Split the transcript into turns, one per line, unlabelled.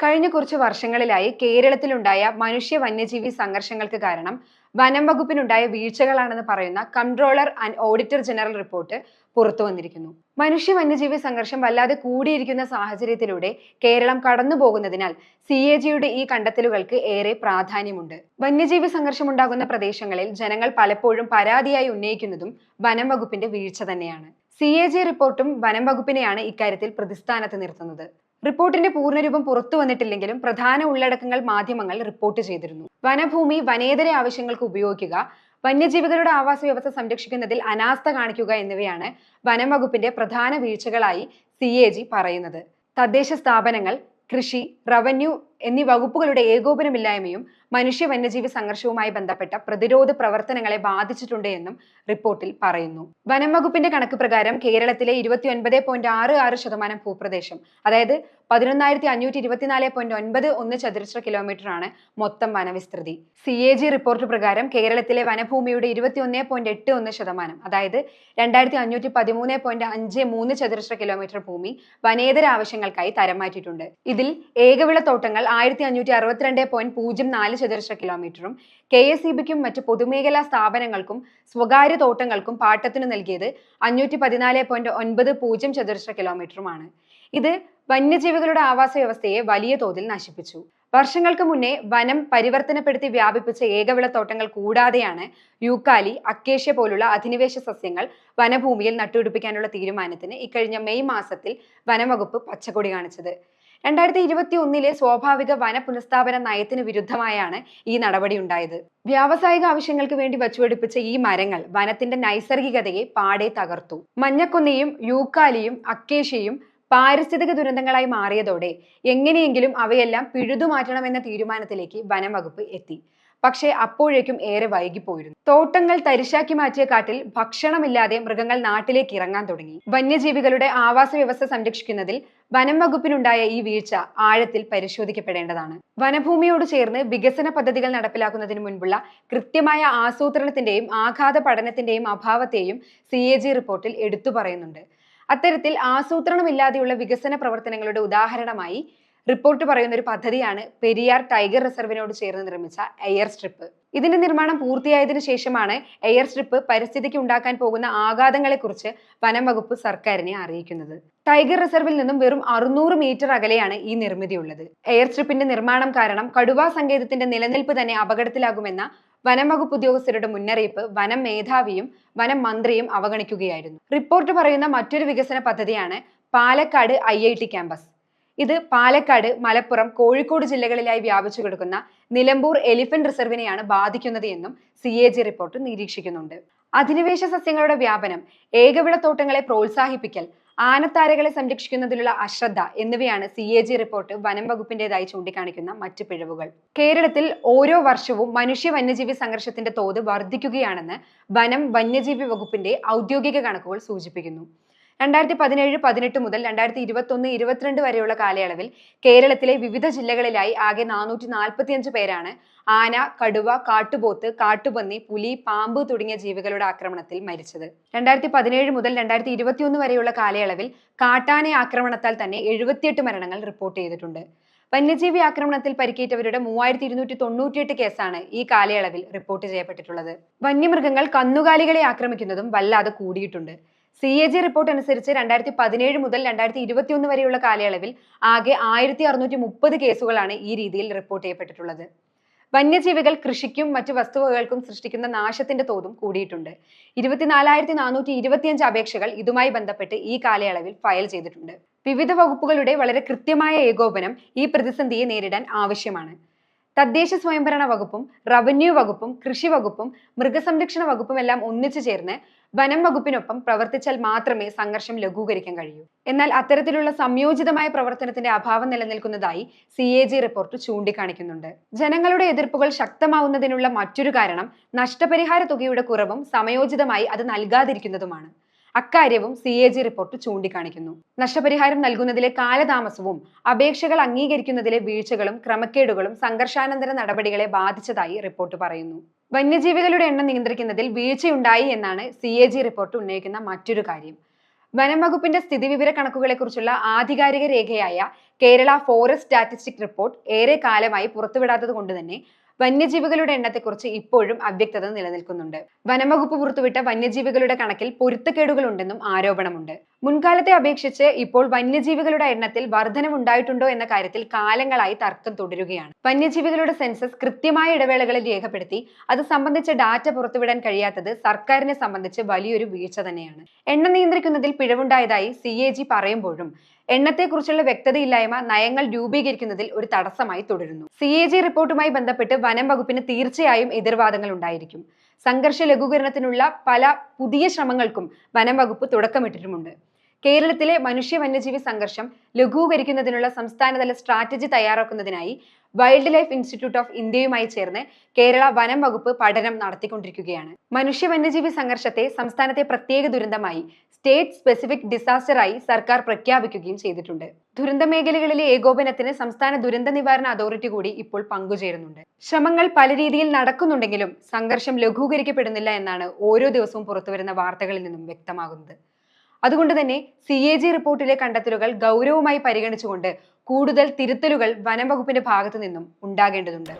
കഴിഞ്ഞ കുറച്ച് വർഷങ്ങളിലായി കേരളത്തിലുണ്ടായ മനുഷ്യ വന്യജീവി സംഘർഷങ്ങൾക്ക് കാരണം വനം വകുപ്പിനുണ്ടായ വീഴ്ചകളാണെന്ന് പറയുന്ന controller and auditor general report പുറത്തു വന്നിരിക്കുന്നു. മനുഷ്യ വന്യജീവി സംഘർഷം വല്ലാതെ കൂടിയിരിക്കുന്ന സാഹചര്യത്തിലൂടെ കേരളം കടന്നു പോകുന്നതിനാൽ സി എ ജിയുടെ ഈ കണ്ടെത്തലുകൾക്ക് ഏറെ പ്രാധാന്യമുണ്ട്. വന്യജീവി സംഘർഷം ഉണ്ടാകുന്ന പ്രദേശങ്ങളിൽ ജനങ്ങൾ പലപ്പോഴും പരാതിയായി ഉന്നയിക്കുന്നതും വനം വകുപ്പിന്റെ വീഴ്ച തന്നെയാണ്. സി എ ജി റിപ്പോർട്ടും വനം വകുപ്പിനെയാണ് ഇക്കാര്യത്തിൽ പ്രതിസ്ഥാനത്ത് നിർത്തുന്നത്. റിപ്പോർട്ടിന്റെ പൂർണരൂപം പുറത്തു വന്നിട്ടില്ലെങ്കിലും പ്രധാന ഉള്ളടക്കങ്ങൾ മാധ്യമങ്ങൾ റിപ്പോർട്ട് ചെയ്തിരുന്നു. വനഭൂമി വനേതര ആവശ്യങ്ങൾക്ക് ഉപയോഗിക്കുക വന്യജീവികളുടെ ആവാസ വ്യവസ്ഥ സംരക്ഷിക്കുന്നതിൽ അനാസ്ഥ കാണിക്കുക എന്നിവയാണ് വനം വകുപ്പിന്റെ പ്രധാന വീഴ്ചകളായി സി എ ജി പറയുന്നത്. തദ്ദേശ സ്ഥാപനങ്ങൾ കൃഷി റവന്യൂ എന്നീ വകുപ്പുകളുടെ ഏകോപനമില്ലായ്മയും മനുഷ്യ വന്യജീവി സംഘർഷവുമായി ബന്ധപ്പെട്ട പ്രതിരോധ പ്രവർത്തനങ്ങളെ ബാധിച്ചിട്ടുണ്ട് എന്നും റിപ്പോർട്ടിൽ പറയുന്നു. വനം വകുപ്പിന്റെ കണക്ക് പ്രകാരം കേരളത്തിലെ ഇരുപത്തി ഒൻപത് പോയിന്റ് ആറ് ആറ് ശതമാനം ഭൂപ്രദേശം അതായത് പതിനൊന്നായിരത്തി അഞ്ഞൂറ്റി ഇരുപത്തിനാല് പോയിന്റ് ഒൻപത് ഒന്ന് ചതുരശ്ര കിലോമീറ്റർ ആണ് മൊത്തം വനവിസ്തൃതി. സി എ ജി റിപ്പോർട്ട് പ്രകാരം കേരളത്തിലെ വനഭൂമിയുടെ ഇരുപത്തി ഒന്ന് പോയിന്റ് എട്ട് ഒന്ന് ശതമാനം അതായത് രണ്ടായിരത്തി അഞ്ഞൂറ്റി പതിമൂന്ന് പോയിന്റ് അഞ്ച് മൂന്ന് ചതുരശ്ര കിലോമീറ്റർ ഭൂമി വനേതര ആവശ്യങ്ങൾക്കായി തരം മാറ്റിയിട്ടുണ്ട്. ഇതിൽ ഏകവിള തോട്ടങ്ങൾ ആയിരത്തി അഞ്ഞൂറ്റി അറുപത്തിരണ്ട് പോയിന്റ് പൂജ്യം നാല് ചതുരശ്ര കിലോമീറ്ററും കെ എസ് ഇ ബിക്കും മറ്റ് പൊതുമേഖലാ സ്ഥാപനങ്ങൾക്കും സ്വകാര്യ തോട്ടങ്ങൾക്കും പാട്ടത്തിന് നൽകിയത് അഞ്ഞൂറ്റി പതിനാല് പോയിന്റ് ഒൻപത് പൂജ്യം ചതുരശ്ര കിലോമീറ്ററുമാണ് ഇത് വന്യജീവികളുടെ ആവാസ വ്യവസ്ഥയെ വലിയ തോതിൽ നശിപ്പിച്ചു. വർഷങ്ങൾക്ക് മുന്നേ വനം പരിവർത്തനപ്പെടുത്തി വ്യാപിപ്പിച്ച ഏകവിള തോട്ടങ്ങൾ കൂടാതെയാണ് യൂക്കാലി അക്കേഷ്യ പോലുള്ള അധിനിവേശ സസ്യങ്ങൾ വനഭൂമിയിൽ നട്ടുപിടിപ്പിക്കാനുള്ള തീരുമാനത്തിന് ഇക്കഴിഞ്ഞ മെയ് മാസത്തിൽ വനംവകുപ്പ് പച്ചക്കൊടി കാണിച്ചത്. രണ്ടായിരത്തി ഇരുപത്തി ഒന്നിലെ സ്വാഭാവിക വന പുനഃസ്ഥാപന നയത്തിന് വിരുദ്ധമായാണ് ഈ നടപടി ഉണ്ടായത്. വ്യാവസായിക ആവശ്യങ്ങൾക്ക് വേണ്ടി വച്ചുപിടിപ്പിച്ച ഈ മരങ്ങൾ വനത്തിന്റെ നൈസർഗികതയെ പാടെ തകർത്തു. മഞ്ഞക്കൊന്നയും യൂക്കാലിയും അക്കേഷ്യയും പാരിസ്ഥിതിക ദുരന്തങ്ങളായി മാറിയതോടെ എങ്ങനെയെങ്കിലും അവയെല്ലാം പിഴുതുമാറ്റണമെന്ന തീരുമാനത്തിലേക്ക് വനം വകുപ്പ് എത്തി. പക്ഷേ അപ്പോഴേക്കും ഏറെ വൈകിപ്പോയിരുന്നു. തോട്ടങ്ങൾ തരിശാക്കി മാറ്റിയ കാട്ടിൽ ഭക്ഷണമില്ലാതെ മൃഗങ്ങൾ നാട്ടിലേക്ക് ഇറങ്ങാൻ തുടങ്ങി. വന്യജീവികളുടെ ആവാസ വ്യവസ്ഥ സംരക്ഷിക്കുന്നതിൽ വനം വകുപ്പിനുണ്ടായ ഈ വീഴ്ച ആഴത്തിൽ പരിശോധിക്കപ്പെടേണ്ടതാണ്. വനഭൂമിയോട് ചേർന്ന് വികസന പദ്ധതികൾ നടപ്പിലാക്കുന്നതിന് മുൻപുള്ള കൃത്യമായ ആസൂത്രണത്തിന്റെയും ആഘാത പഠനത്തിന്റെയും അഭാവത്തെയും സി എ ജി റിപ്പോർട്ടിൽ എടുത്തു പറയുന്നുണ്ട്. അത്തരത്തിൽ ആസൂത്രണമില്ലാതെയുള്ള വികസന പ്രവർത്തനങ്ങളുടെ ഉദാഹരണമായി റിപ്പോർട്ട് പറയുന്ന ഒരു പദ്ധതിയാണ് പെരിയാർ ടൈഗർ റിസർവിനോട് ചേർന്ന് നിർമ്മിച്ച എയർ സ്ട്രിപ്പ് ഇതിന്റെ നിർമ്മാണം പൂർത്തിയായതിനു ശേഷമാണ് എയർ സ്ട്രിപ്പ് പരിസ്ഥിതിക്ക് ഉണ്ടാക്കാൻ പോകുന്ന ആഘാതങ്ങളെക്കുറിച്ച് വനം വകുപ്പ് സർക്കാരിനെ അറിയിക്കുന്നത്. ടൈഗർ റിസർവിൽ നിന്നും വെറും അറുന്നൂറ് മീറ്റർ അകലെയാണ് ഈ നിർമ്മിതി ഉള്ളത്. എയർ സ്ട്രിപ്പിന്റെ നിർമ്മാണം കാരണം കടുവാ സങ്കേതത്തിന്റെ നിലനിൽപ്പ് തന്നെ അപകടത്തിലാകുമെന്ന വനം വകുപ്പ് ഉദ്യോഗസ്ഥരുടെ മുന്നറിയിപ്പ് വനം മേധാവിയും വനം മന്ത്രിയും അവഗണിക്കുകയായിരുന്നു. റിപ്പോർട്ട് പറയുന്ന മറ്റൊരു വികസന പദ്ധതിയാണ് പാലക്കാട് ഐ ക്യാമ്പസ് ഇത് പാലക്കാട് മലപ്പുറം കോഴിക്കോട് ജില്ലകളിലായി വ്യാപിച്ചു കിടക്കുന്ന നിലമ്പൂർ എലിഫന്റ് റിസർവിനെയാണ് ബാധിക്കുന്നത് എന്നും സി എ ജി റിപ്പോർട്ട് നിരീക്ഷിക്കുന്നുണ്ട്. അധിനിവേശ സസ്യങ്ങളുടെ വ്യാപനം ഏകവിള തോട്ടങ്ങളെ പ്രോത്സാഹിപ്പിക്കൽ ആനത്താരകളെ സംരക്ഷിക്കുന്നതിലുള്ള അശ്രദ്ധ എന്നിവയാണ് സി എ ജി റിപ്പോർട്ട് വനം വകുപ്പിന്റേതായി ചൂണ്ടിക്കാണിക്കുന്ന മറ്റ് പിഴവുകൾ. കേരളത്തിൽ ഓരോ വർഷവും മനുഷ്യ വന്യജീവി സംഘർഷത്തിന്റെ തോത് വർദ്ധിക്കുകയാണെന്ന് വനം വന്യജീവി വകുപ്പിന്റെ ഔദ്യോഗിക കണക്കുകൾ സൂചിപ്പിക്കുന്നു. രണ്ടായിരത്തി പതിനേഴ് പതിനെട്ട് മുതൽ രണ്ടായിരത്തി ഇരുപത്തൊന്ന് ഇരുപത്തിരണ്ട് വരെയുള്ള കാലയളവിൽ കേരളത്തിലെ വിവിധ ജില്ലകളിലായി ആകെ നാനൂറ്റി നാൽപ്പത്തിയഞ്ച് പേരാണ് ആന കടുവ കാട്ടുപോത്ത് കാട്ടുപന്നി പുലി പാമ്പ് തുടങ്ങിയ ജീവികളുടെ ആക്രമണത്തിൽ മരിച്ചത്. രണ്ടായിരത്തി പതിനേഴ് മുതൽ രണ്ടായിരത്തി ഇരുപത്തിയൊന്ന് വരെയുള്ള കാലയളവിൽ കാട്ടാന ആക്രമണത്താൽ തന്നെ എഴുപത്തിയെട്ട് മരണങ്ങൾ റിപ്പോർട്ട് ചെയ്തിട്ടുണ്ട്. വന്യജീവി ആക്രമണത്തിൽ പരിക്കേറ്റവരുടെ മൂവായിരത്തി ഇരുന്നൂറ്റി തൊണ്ണൂറ്റിയെട്ട് കേസാണ് ഈ കാലയളവിൽ റിപ്പോർട്ട് ചെയ്യപ്പെട്ടിട്ടുള്ളത്. വന്യമൃഗങ്ങൾ കന്നുകാലികളെ ആക്രമിക്കുന്നതും വല്ലാതെ കൂടിയിട്ടുണ്ട്. സി എ ജി റിപ്പോർട്ട് അനുസരിച്ച് രണ്ടായിരത്തി പതിനേഴ് മുതൽ രണ്ടായിരത്തി ഇരുപത്തിയൊന്ന് വരെയുള്ള കാലയളവിൽ ആകെ ആയിരത്തി അറുന്നൂറ്റി മുപ്പത് കേസുകളാണ് ഈ രീതിയിൽ റിപ്പോർട്ട് ചെയ്യപ്പെട്ടിട്ടുള്ളത്. വന്യജീവികൾ കൃഷിക്കും മറ്റു വസ്തുവകകൾക്കും സൃഷ്ടിക്കുന്ന നാശത്തിന്റെ തോതും കൂടിയിട്ടുണ്ട്. ഇരുപത്തിനാലായിരത്തി നാനൂറ്റി ഇരുപത്തിയഞ്ച് അപേക്ഷകൾ ഇതുമായി ബന്ധപ്പെട്ട് ഈ കാലയളവിൽ ഫയൽ ചെയ്തിട്ടുണ്ട്. വിവിധ വകുപ്പുകളുടെ വളരെ കൃത്യമായ ഏകോപനം ഈ പ്രതിസന്ധിയെ നേരിടാൻ ആവശ്യമാണ്. തദ്ദേശ സ്വയംഭരണ വകുപ്പും റവന്യൂ വകുപ്പും കൃഷി വകുപ്പും മൃഗസംരക്ഷണ വകുപ്പും എല്ലാം ഒന്നിച്ചു ചേർന്ന് വനം വകുപ്പിനൊപ്പം പ്രവർത്തിച്ചാൽ മാത്രമേ സംഘർഷം ലഘൂകരിക്കാൻ കഴിയൂ. എന്നാൽ അത്തരത്തിലുള്ള സംയോജിതമായ പ്രവർത്തനത്തിന്റെ അഭാവം നിലനിൽക്കുന്നതായി സി എ ജി റിപ്പോർട്ട് ചൂണ്ടിക്കാണിക്കുന്നുണ്ട്. ജനങ്ങളുടെ എതിർപ്പുകൾ ശക്തമാവുന്നതിനുള്ള മറ്റൊരു കാരണം നഷ്ടപരിഹാര തുകയുടെ കുറവും സമയോചിതമായി അത് നൽകാതിരിക്കുന്നതുമാണ്. അക്കാര്യവും സി എ ജി റിപ്പോർട്ട് ചൂണ്ടിക്കാണിക്കുന്നു. നഷ്ടപരിഹാരം നൽകുന്നതിലെ കാലതാമസവും അപേക്ഷകൾ അംഗീകരിക്കുന്നതിലെ വീഴ്ചകളും ക്രമക്കേടുകളും സംഘർഷാനന്തര നടപടികളെ ബാധിച്ചതായി റിപ്പോർട്ട് പറയുന്നു. വന്യജീവികളുടെ എണ്ണം നിയന്ത്രിക്കുന്നതിൽ വീഴ്ചയുണ്ടായി എന്നാണ് സി എ ജി റിപ്പോർട്ട് ഉന്നയിക്കുന്ന മറ്റൊരു കാര്യം. വനം വകുപ്പിന്റെ സ്ഥിതിവിവര കണക്കുകളെക്കുറിച്ചുള്ള ആധികാരിക രേഖയായ കേരള ഫോറസ്റ്റ് സ്റ്റാറ്റിസ്റ്റിക് റിപ്പോർട്ട് ഏറെ കാലമായി പുറത്തുവിടാത്തത് കൊണ്ട് തന്നെ വന്യജീവികളുടെ എണ്ണത്തെക്കുറിച്ച് ഇപ്പോഴും അവ്യക്തത നിലനിൽക്കുന്നുണ്ട്. വനംവകുപ്പ് പുറത്തുവിട്ട വന്യജീവികളുടെ കണക്കിൽ പൊരുത്തക്കേടുകളുണ്ടെന്നും ആരോപണമുണ്ട്. മുൻകാലത്തെ അപേക്ഷിച്ച് ഇപ്പോൾ വന്യജീവികളുടെ എണ്ണത്തിൽ വർധനവുണ്ടായിട്ടുണ്ടോ എന്ന കാര്യത്തിൽ കാലങ്ങളായി തർക്കം തുടരുകയാണ്. വന്യജീവികളുടെ സെൻസസ് കൃത്യമായ ഇടവേളകളിൽ രേഖപ്പെടുത്തി അത് സംബന്ധിച്ച ഡാറ്റ പുറത്തുവിടാൻ കഴിയാത്തത് സർക്കാരിനെ സംബന്ധിച്ച് വലിയൊരു വീഴ്ച തന്നെയാണ്. എണ്ണം നിയന്ത്രിക്കുന്നതിൽ പിഴവുണ്ടായതായി സി പറയുമ്പോഴും എണ്ണത്തെക്കുറിച്ചുള്ള വ്യക്തതയില്ലായ്മ നയങ്ങൾ രൂപീകരിക്കുന്നതിൽ ഒരു തടസ്സമായി തുടരുന്നു. സി എ ജി റിപ്പോർട്ടുമായി ബന്ധപ്പെട്ട് വനം വകുപ്പിന് തീർച്ചയായും എതിർവാദങ്ങൾ ഉണ്ടായിരിക്കും. സംഘർഷ ലഘൂകരണത്തിനുള്ള പല പുതിയ ശ്രമങ്ങൾക്കും വനം വകുപ്പ് തുടക്കമിട്ടിട്ടുമുണ്ട്. കേരളത്തിലെ മനുഷ്യ വന്യജീവി സംഘർഷം ലഘൂകരിക്കുന്നതിനുള്ള സംസ്ഥാനതല സ്ട്രാറ്റജി തയ്യാറാക്കുന്നതിനായി വൈൽഡ് ലൈഫ് ഇൻസ്റ്റിറ്റ്യൂട്ട് ഓഫ് ഇന്ത്യയുമായി ചേർന്ന് കേരള വനം വകുപ്പ് പഠനം നടത്തിക്കൊണ്ടിരിക്കുകയാണ്. മനുഷ്യ വന്യജീവി സംഘർഷത്തെ സംസ്ഥാനത്തെ പ്രത്യേക ദുരന്തമായി സ്റ്റേറ്റ് സ്പെസിഫിക് ഡിസാസ്റ്ററായി സർക്കാർ പ്രഖ്യാപിക്കുകയും ചെയ്തിട്ടുണ്ട്. ദുരന്ത മേഖലകളിലെ ഏകോപനത്തിന് സംസ്ഥാന ദുരന്ത നിവാരണ അതോറിറ്റി കൂടി ഇപ്പോൾ പങ്കുചേരുന്നുണ്ട്. ശ്രമങ്ങൾ പല രീതിയിൽ നടക്കുന്നുണ്ടെങ്കിലും സംഘർഷം ലഘൂകരിക്കപ്പെടുന്നില്ല എന്നാണ് ഓരോ ദിവസവും പുറത്തുവരുന്ന വാർത്തകളിൽ നിന്നും വ്യക്തമാകുന്നത്. അതുകൊണ്ട് തന്നെ സി എ ജി റിപ്പോർട്ടിലെ കണ്ടെത്തലുകൾ ഗൗരവമായി പരിഗണിച്ചുകൊണ്ട് കൂടുതൽ തിരുത്തലുകൾ വനം വകുപ്പിന്റെ ഭാഗത്തു നിന്നും ഉണ്ടാകേണ്ടതുണ്ട്.